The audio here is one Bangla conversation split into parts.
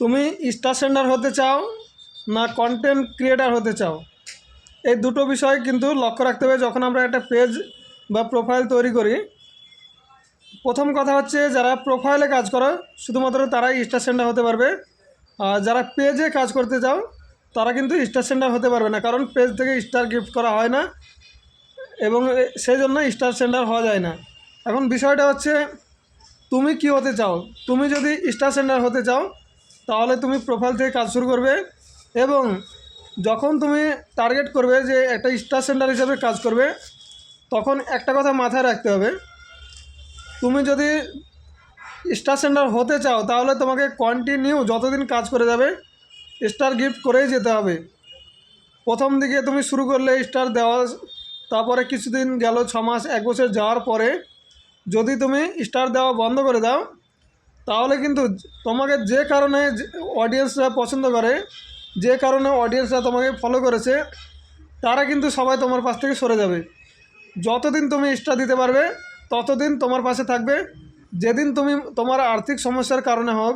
তুমি স্টার সেন্ডার হতে চাও না কন্টেন্ট ক্রিয়েটার হতে চাও? এই দুটো বিষয় কিন্তু লক্ষ্য রাখতে হবে যখন আমরা একটা পেজ বা প্রোফাইল তৈরি করি। প্রথম কথা হচ্ছে যারা প্রোফাইলে কাজ করো, শুধুমাত্র তারাই স্টার সেন্ডার হতে পারবে। আর যারা পেজে কাজ করতে চাও, তারা কিন্তু স্টার সেন্ডার হতে পারবে না, কারণ পেজ থেকে স্টার গিফট করা হয় না এবং সেই জন্য স্টার সেন্ডার হওয়া যায় না। এখন বিষয়টা হচ্ছে, তুমি কি হতে চাও? তুমি যদি স্টার সেন্ডার হতে চাও তাহলে তুমি প্রোফাইল থেকে কাজ শুরু করবে এবং যখন তুমি টার্গেট করবে যে একটা স্টার সেন্টার হিসেবে কাজ করবে, তখন একটা কথা মাথায় রাখতে হবে। তুমি যদি স্টার সেন্টার হতে চাও, তাহলে তোমাকে কন্টিনিউ যতদিন কাজ করে যাবে স্টার গিফট করেই যেতে হবে। প্রথম দিকে তুমি শুরু করলে স্টার দেওয়া, তারপরে কিছুদিন গেল ছ মাস এক বছর যাওয়ার পরে যদি তুমি স্টার দেওয়া বন্ধ করে দাও তাহলে কিন্তু তোমাকে যে কারণে অডিয়েন্সরা পছন্দ করে, যে কারণে অডিয়েন্সরা তোমাকে ফলো করেছে, তারা কিন্তু সবাই তোমার পাশ থেকে সরে যাবে। যতদিন তুমি স্টার দিতে পারবে, ততদিন তোমার পাশে থাকবে। যেদিন তুমি তোমার আর্থিক সমস্যার কারণে হোক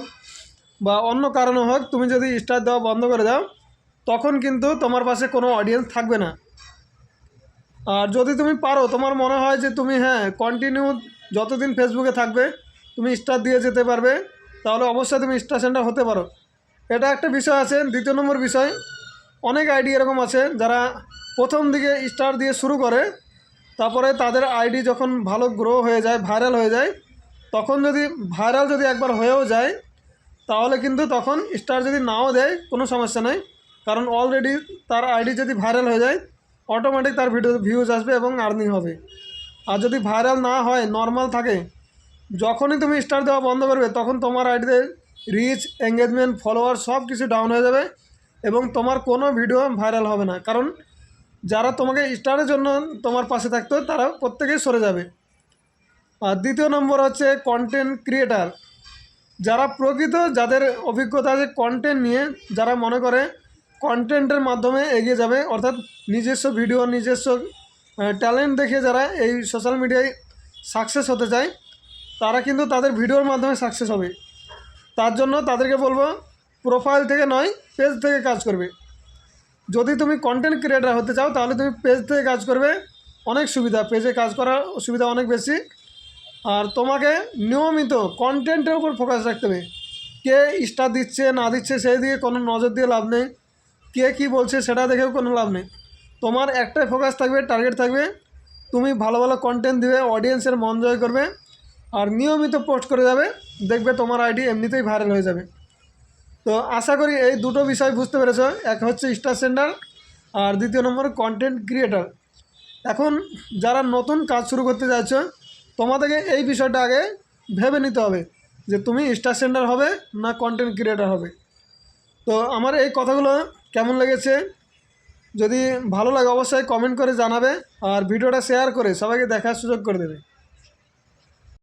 বা অন্য কারণে হোক তুমি যদি স্টার দেওয়া বন্ধ করে দাও, তখন কিন্তু তোমার পাশে কোনো অডিয়েন্স থাকবে না। আর যদি তুমি পারো, তোমার মনে হয় যে তুমি হ্যাঁ কন্টিনিউ যতদিন ফেসবুকে থাকবে তুমি স্টার দিয়ে যেতে পারবে, তাহলে অবশ্যই তুমি স্টার সেন্টার হতে পারো। এটা একটা বিষয় আছে, দ্বিতীয় নম্বর বিষয়, অনেক আইডি এরকম আছে, যারা প্রথম দিকে স্টার দিয়ে শুরু করে, তারপরে তাদের আইডি যখন ভালো গ্রো হয়ে যায় ভাইরাল হয়ে যায়, তখন যদি ভাইরাল যদি একবার হয়েও যায়, তাহলে কিন্তু তখন স্টার যদি নাও দেয়, কোনো সমস্যা নেই। কারণ অলরেডি তার আইডি যদি ভাইরাল হয়ে যায় অটোমেটিক তার ভিডিও ভিউজ আসবে এবং আর্নিং হবে। আর যদি ভাইরাল না হয় নর্মাল থাকে যখনই তুমি স্টার দেওয়া বন্ধ করবে, তখন তোমার আইডিতে রিচ এঙ্গেজমেন্ট ফলোয়ার সব কিছু ডাউন হয়ে যাবে এবং তোমার কোনো ভিডিও ভাইরাল হবে না। কারণ যারা তোমাকে স্টারের জন্য তোমার পাশে থাকতো, তারা প্রত্যেকেই সরে যাবে। আর দ্বিতীয় নম্বর হচ্ছে কন্টেন্ট ক্রিয়েটার যারা প্রকৃত, যাদের অভিজ্ঞতা আছে কন্টেন্ট নিয়ে, যারা মনে করে কন্টেন্টের মাধ্যমে এগিয়ে যাবে, অর্থাৎ নিজস্ব ভিডিও নিজস্ব ট্যালেন্ট দেখে যারা এই সোশ্যাল মিডিয়ায় সাকসেস হতে চায় তারা কিন্তু তাদের ভিডিওর মাধ্যমে সাকসেস হবে। তার জন্য তাদেরকে বলব প্রোফাইল থেকে নয় পেজ থেকে কাজ করবে। যদি তুমি কন্টেন্ট ক্রিয়েটার হতে চাও, তাহলে তুমি পেজ থেকে কাজ করবে। অনেক সুবিধা পেজে কাজ করার সুবিধা অনেক বেশি। আর তোমাকে নিয়মিত কন্টেন্টের উপর ফোকাস রাখতে হবে। কে স্টার দিচ্ছে, না দিচ্ছে, সেই দিকে কোনো নজর দিয়ে লাভ নেই। কে কী বলছে, সেটা দেখেও কোনো লাভ নেই। তোমার একটাই ফোকাস থাকবে টার্গেট থাকবে। তুমি ভালো ভালো কন্টেন্ট দিবে অডিয়েন্সের মন জয় করবে। আর নিয়মিত পোস্ট করে যাবে, দেখবে তোমার আইডি এমনিতেই ভাইরাল হয়ে যাবে। তো আশা করি এই দুটো বিষয় বুঝতে পেরেছ। এক হচ্ছে স্টার সেন্টার আর দ্বিতীয় নম্বর কন্টেন্ট ক্রিয়েটার এখন যারা নতুন কাজ শুরু করতে যাচ্ছ, তোমাদেরকে এই বিষয়টা আগে ভেবে নিতে হবে যে তুমি স্টার সেন্টার হবে না কন্টেন্ট ক্রিয়েটার হবে। তো আমার এই কথাগুলো কেমন লেগেছে? যদি ভালো লাগে অবশ্যই কমেন্ট করে জানাবে, আর ভিডিওটা শেয়ার করে সবাইকে দেখার সুযোগ করে দেবে।